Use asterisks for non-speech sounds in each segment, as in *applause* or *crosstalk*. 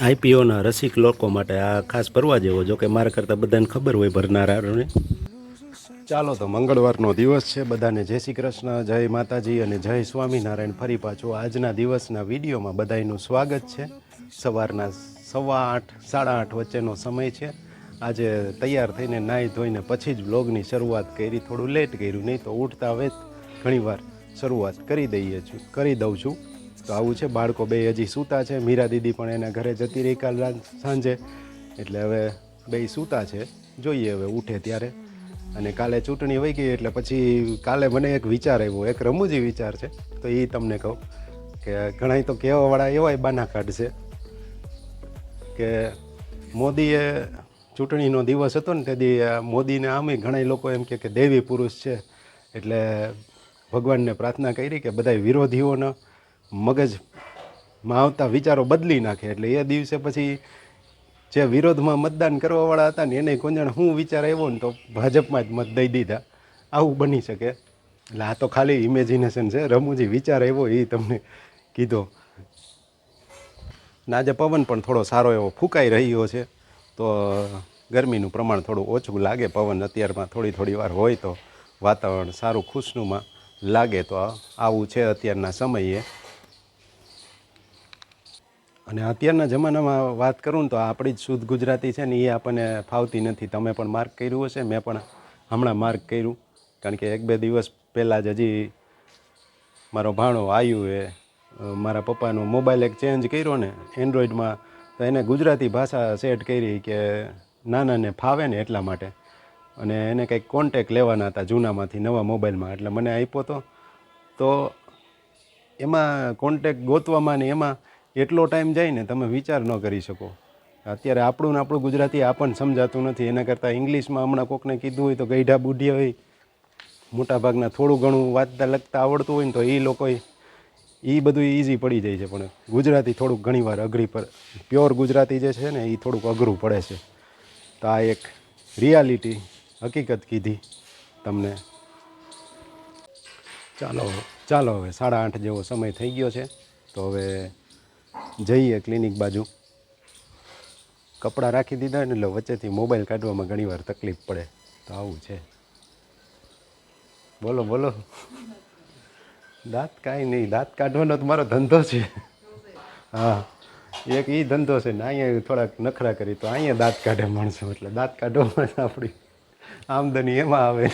આઈપીઓના રસિક લોકો માટે આ ખાસ ભરવા જેવો, જો કે મારા કરતાં બધાને ખબર હોય ભરનારાને ચાલો તો મંગળવારનો દિવસ છે. બધાને જય શ્રી કૃષ્ણ, જય માતાજી અને જય સ્વામિનારાયણ. ફરી પાછું આજના દિવસના વિડીયોમાં બધાનું સ્વાગત છે. સવારના સવા આઠ, સાડા આઠ વચ્ચેનો સમય છે. આજે તૈયાર થઈને નાહી ધોઈને પછી જ બ્લોગની શરૂઆત કરી. થોડું લેટ કર્યું, નહીં તો ઉઠતા હવે ઘણીવાર શરૂઆત કરી દઈએ છું, કરી દઉં છું. તો આવું છે. બાળકો બે હજી સૂતા છે. મીરા દીદી પણ એના ઘરે જતી રહી કાલ સાંજે. એટલે હવે બે સૂતા છે. જોઈએ હવે ઉઠે ત્યારે. અને કાલે ચૂંટણી વહી ગઈ એટલે પછી કાલે મને એક વિચાર આવ્યો. એક રમૂજી વિચાર છે. તો એ તમને કહું કે ઘણા તો કહેવાવાળા એવાય બાના કાઢશે કે મોદીએ ચૂંટણીનો દિવસ હતો ને તેથી મોદીને આમે ઘણા લોકો એમ કે દેવી પુરુષ છે. એટલે ભગવાનને પ્રાર્થના કરી કે બધા વિરોધીઓના મગજમાં આવતા વિચારો બદલી નાખે એટલે એ દિવસે પછી જે વિરોધમાં મતદાન કરવાવાળા હતા ને એને કોંજણ હું વિચાર આવ્યો ને તો ભાજપમાં જ મત દઈ દીધા. આવું બની શકે. એટલે આ તો ખાલી ઇમેજિનેશન છે. રમૂજી વિચાર આવ્યો એ તમને કીધો. ને આજે પવન પણ થોડો સારો એવો ફૂંકાઈ રહ્યો છે. તો ગરમીનું પ્રમાણ થોડું ઓછું લાગે. પવન અત્યારમાં થોડી થોડી વાર હોય તો વાતાવરણ સારું ખુશનુમાં લાગે તો આવું છે અત્યારના સમયે. અને અત્યારના જમાનામાં વાત કરું ને તો આપણી જ શુદ્ધ ગુજરાતી છે ને એ આપણને ફાવતી નથી. તમે પણ માર્ક કર્યું હશે, મેં પણ હમણાં માર્ક કર્યું. કારણ કે એક બે દિવસ પહેલાં જ હજી મારો ભાણો આવ્યું એ મારા પપ્પાનો મોબાઈલ એક ચેન્જ કર્યો ને એન્ડ્રોઈડમાં, તો એને ગુજરાતી ભાષા સેટ કરી કે નાનાને ફાવે ને એટલા માટે. અને એને કંઈક કોન્ટેક લેવાના હતા જૂનામાંથી નવા મોબાઈલમાં. એટલે મને આપ્યો તો તો એમાં કોન્ટેક ગોતવામાં ને એમાં એટલો ટાઈમ જાય ને તમે વિચાર ન કરી શકો. અત્યારે આપણું ને આપણું ગુજરાતી આપણને સમજાતું નથી. એના કરતાં ઇંગ્લિશમાં હમણાં કોકને કીધું હોય તો ગઈઢા બુઢિયા હોય. મોટાભાગના થોડું ઘણું વાંચતા લખતા આવડતું હોય ને તો એ લોકોએ એ બધું ઇઝી પડી જાય છે. પણ ગુજરાતી થોડુંક ઘણીવાર અઘરી પર પ્યોર ગુજરાતી જે છે ને એ થોડુંક અઘરું પડે છે. તો આ એક રિયાલિટી હકીકત કીધી તમને. ચાલો ચાલો હવે સાડા આઠ જેવો સમય થઈ ગયો છે. તો હવે જઈએ ક્લિનિક બાજુ. કપડાં રાખી દીધા ને એટલે વચ્ચેથી મોબાઈલ કાઢવામાં ઘણીવાર તકલીફ પડે. તો આવું છે. બોલો બોલો. દાંત કાંઈ નહીં, દાંત કાઢવાનો તો મારો ધંધો છે. હા, એક એ ધંધો છે ને અહીંયા થોડાક નખરા કરી તો અહીંયા દાંત કાઢે માણસો એટલે દાંત કાઢવામાં આપણી આમદની એમાં આવે.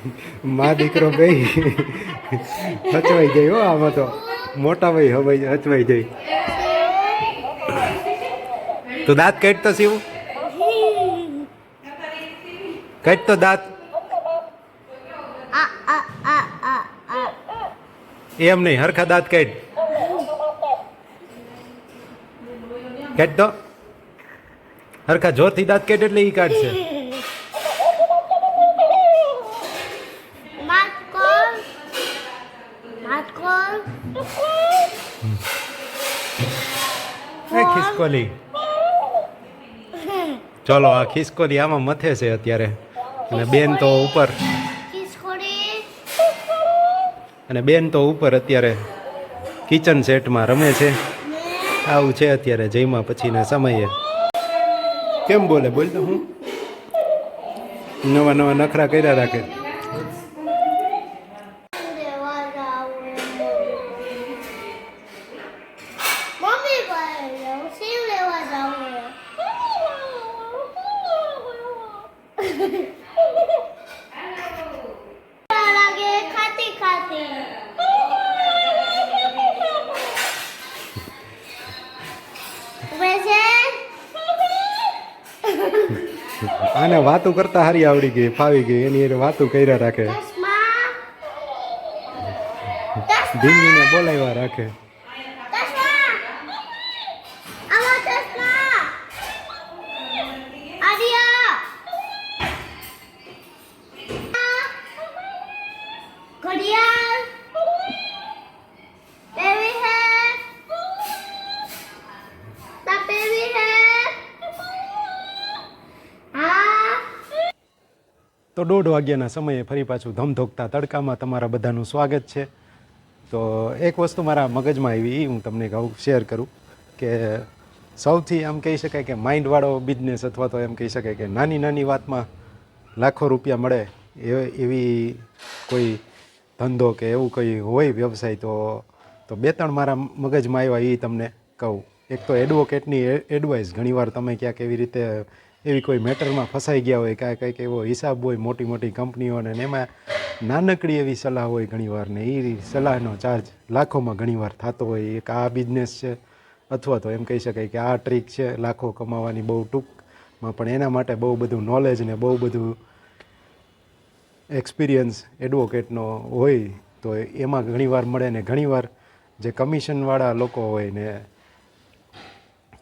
*laughs* મા દીકરો ગઈ. હચવાઈ ગઈ હો આમાં તો. મોટા ભાઈ હવાઈ હચવાઈ ગઈ. તો દાંત કાઢ તો શિવ? કાઢ તો દાંત. એમ નહીં, હરખા દાંત કાઢ. કાઢ તો હરખા જોરથી દાંત કાઢ એટલે એ કાઢશે એ ખિસકોલી. ચલો, આ ખિસકોલી આમાં મથે છે અત્યારે. અને બેન તો ઉપર. અને બેન તો ઉપર અત્યારે કિચન સેટમાં રમે છે. આવું છે અત્યારે જઈમાં પછીના સમયે. કેમ બોલે? બોલ તો હું. નવા નવા નખરા કર્યા રાખે. આને વાતું કરતા હારી આવડી ગઈ ફાવી ગઈ એની એને વાતું કર્યા રાખે. ધીમીને બોલાવ્યા રાખે. તો દોઢ વાગ્યાના સમયે ફરી પાછું ધમધોકતા તડકામાં તમારા બધાનું સ્વાગત છે. તો એક વસ્તુ મારા મગજમાં આવી એ હું તમને કહું શેર કરું કે સૌથી એમ કહી શકાય કે માઇન્ડવાળો બિઝનેસ અથવા તો એમ કહી શકાય કે નાની નાની વાતમાં લાખો રૂપિયા મળે એ, એવી કોઈ ધંધો કે એવું કંઈ હોય વ્યવસાય તો તો બે ત્રણ મારા મગજમાં આવ્યા એ તમને કહું. એક તો એડવોકેટની એડવાઇસ ઘણીવાર તમે ક્યાંક એવી રીતે એવી કોઈ મેટરમાં ફસાઈ ગયા હોય, કાંઈ કંઈક એવો હિસાબ હોય મોટી મોટી કંપનીઓને એમાં નાનકડી એવી સલાહ હોય ઘણીવાર ને એ સલાહનો ચાર્જ લાખોમાં ઘણીવાર થતો હોય. એક આ બિઝનેસ છે, અથવા તો એમ કહી શકાય કે આ ટ્રીક છે, લાખો કમાવાની બહુ ટૂંકમાં, પણ એના માટે બહુ બધું નોલેજ ને બહુ બધું એક્સપિરિયન્સ એડવોકેટનો હોય, તો એમાં ઘણીવાર મળે ને ઘણીવાર જે કમિશનવાળા લોકો હોય ને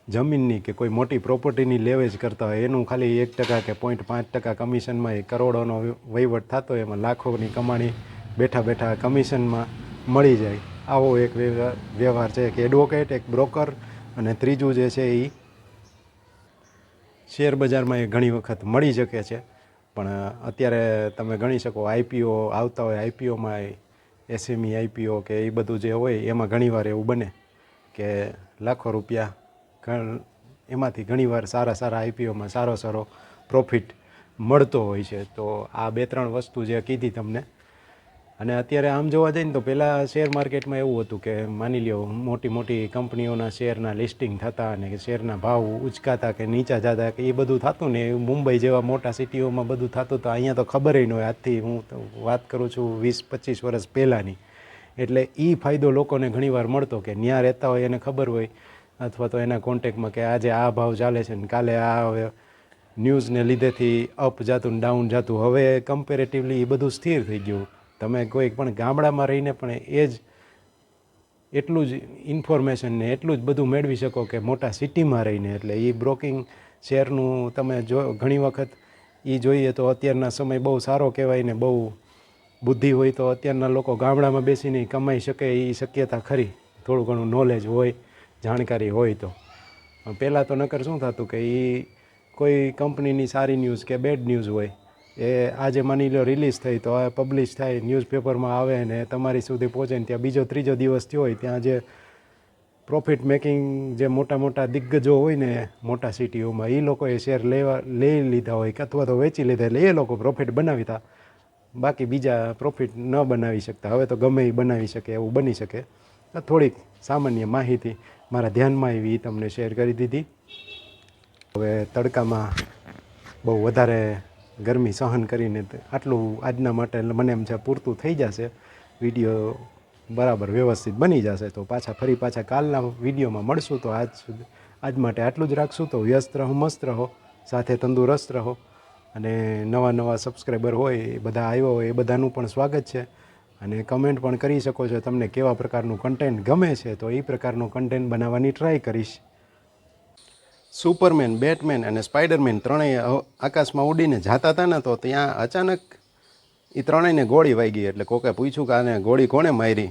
જમીનની કે કોઈ મોટી પ્રોપર્ટીની લેવેજ કરતા હોય, એનું ખાલી એક ટકા કે પોઈન્ટ પાંચ ટકા કમિશનમાં એ કરોડોનો વહીવટ થતો હોય, એમાં લાખોની કમાણી બેઠા બેઠા કમિશનમાં મળી જાય. આવો એક વ્યવહાર છે કે એડવોકેટ એક બ્રોકર અને ત્રીજું જે છે એ શેર બજારમાં એ ઘણી વખત મળી શકે છે. પણ અત્યારે તમે ગણી શકો આઈપીઓ આવતા હોય આઈપીઓમાં એસએમઈ આઈપીઓ કે એ બધું જે હોય, એમાં ઘણીવાર એવું બને કે લાખો રૂપિયા એમાંથી ઘણીવાર સારા સારા આઈપીઓમાં સારો સારો પ્રોફિટ મળતો હોય છે. તો આ બે ત્રણ વસ્તુ જે કીધી તમને. અને અત્યારે આમ જોવા જઈએ ને તો પહેલાં શેર માર્કેટમાં એવું હતું કે માની લ્યો મોટી મોટી કંપનીઓના શેરના લિસ્ટિંગ થતા અને શેરના ભાવ ઉચકાતા કે નીચા જતા કે એ બધું થતું ને મુંબઈ જેવા મોટા સિટીઓમાં બધું થતું તો અહીંયા તો ખબર ન હોય. આજથી હું તો વાત કરું છું વીસ પચીસ વર્ષ પહેલાંની. એટલે એ ફાયદો લોકોને ઘણીવાર મળતો કે ત્યાં રહેતા હોય એને ખબર હોય. અથવા તો એના કોન્ટેક્ટમાં કે આજે આ ભાવ ચાલે છે ને કાલે આ હવે ન્યૂઝને લીધેથી અપ જાતું ને ડાઉન જાતું. હવે કમ્પેરેટિવલી એ બધું સ્થિર થઈ ગયું. તમે કોઈ પણ ગામડામાં રહીને પણ એ જ એટલું જ ઇન્ફોર્મેશન ને એટલું જ બધું મેળવી શકો કે મોટા સિટીમાં રહીને. એટલે એ બ્રોકિંગ શેરનું તમે જો ઘણી વખત એ જોઈએ તો અત્યારના સમય બહુ સારો કહેવાય ને બહુ બુદ્ધિ હોય તો અત્યારના લોકો ગામડામાં બેસીને કમાઈ શકે એ શક્યતા ખરી. થોડું ઘણું નોલેજ હોય. જાણકારી હોય તો. પહેલાં તો નકર શું થતું કે એ કોઈ કંપનીની સારી ન્યૂઝ કે બેડ ન્યૂઝ હોય, એ આજે માની લો રિલીઝ થઈ તો આ પબ્લિશ થાય ન્યૂઝપેપરમાં આવે ને તમારી સુધી પહોંચે ને ત્યાં બીજો ત્રીજો દિવસ થયો હોય ત્યાં જે પ્રોફિટ મેકિંગ જે મોટા મોટા દિગ્ગજો હોય ને મોટા સિટીઓમાં એ લોકોએ શેર લેવા, લઈ લીધા હોય કે અથવા તો વેચી લીધા એટલે એ લોકો પ્રોફિટ બનાવીતા બાકી બીજા પ્રોફિટ ન બનાવી શકતા. હવે તો ગમે એ બનાવી શકે, એવું બની શકે. થોડીક સામાન્ય માહિતી. મારા ધ્યાનમાં આવી તમને શેર કરી દીધી. હવે તડકામાં બહુ વધારે ગરમી સહન કરીને આટલું આજના માટે મને એમ છે પૂરતું થઈ જશે. વીડિયો બરાબર વ્યવસ્થિત બની જશે તો પાછા ફરી પાછા કાલના વિડીયોમાં મળશું તો આજ સુધી આજ માટે આટલું જ રાખશું તો વ્યસ્ત રહો, મસ્ત રહો, સાથે તંદુરસ્ત રહો. અને નવા નવા સબસ્ક્રાઈબર હોય, એ બધા આવ્યા હોય, એ બધાનું પણ સ્વાગત છે. અને કમેન્ટ પણ કરી શકો છો તમને કેવા પ્રકારનું કન્ટેન્ટ ગમે છે, તો એ પ્રકારનું કન્ટેન્ટ બનાવવાની ટ્રાય કરીશ. સુપરમેન બેટમેન અને સ્પાઈડરમેન ત્રણેય આકાશમાં ઉડીને જાતા હતા ને, તો ત્યાં અચાનક એ ત્રણેયને ગોળી વાગી એટલે કોકે પૂછ્યું કે આને ગોળી કોણે મારી?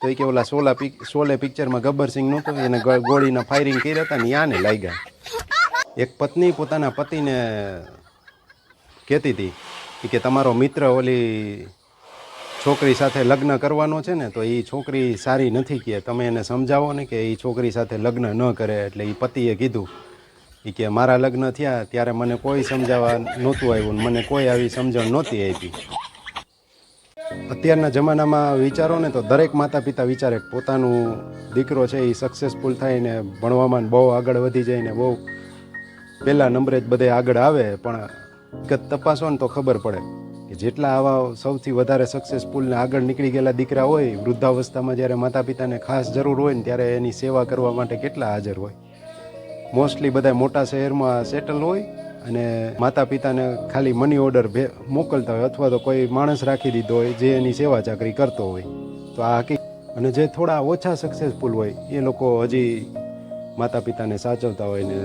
તો એ કે ઓલા સોલા પિક, સોલે પિક્ચરમાં ગબ્બરસિંહનું નહોતું એને ગોળીના ફાયરિંગ કર્યા હતા ને યાને લાગ્યા. એક પત્ની પોતાના પતિને કહેતી હતી કે તમારો મિત્ર ઓલી છોકરી સાથે લગ્ન કરવાનો છે ને, તો એ છોકરી સારી નથી કે તમે એને સમજાવો ને કે એ છોકરી સાથે લગ્ન ન કરે એટલે એ પતિએ કીધું. એ કે મારા લગ્ન થયા ત્યારે મને કોઈ સમજાવવા નહોતું આવ્યું મને કોઈ આવી સમજણ નહોતી આપી. અત્યારના જમાનામાં વિચારો ને, તો દરેક માતા પિતા વિચારે પોતાનું દીકરો છે એ સક્સેસફુલ થાય ને, ભણવામાં બહુ આગળ વધી જાય ને, બહુ પહેલાં નંબરે જ બધે આગળ આવે, પણ તપાસો ને તો ખબર પડે. કે જેટલા આવા સૌથી વધારે સક્સેસફુલને આગળ નીકળી ગયેલા દીકરા હોય, વૃદ્ધાવસ્થામાં જ્યારે માતા પિતાને ખાસ જરૂર હોય ને ત્યારે એની સેવા કરવા માટે કેટલા હાજર હોય. મોસ્ટલી બધા મોટા શહેરમાં સેટલ હોય અને માતા પિતાને ખાલી મની ઓર્ડર ભે, મોકલતા હોય અથવા તો કોઈ માણસ રાખી દીધો હોય જે એની સેવા ચાકરી કરતો હોય. તો આ હકીકત અને જે થોડા ઓછા સક્સેસફુલ હોય, એ લોકો હજી માતા પિતાને સાચવતા હોય ને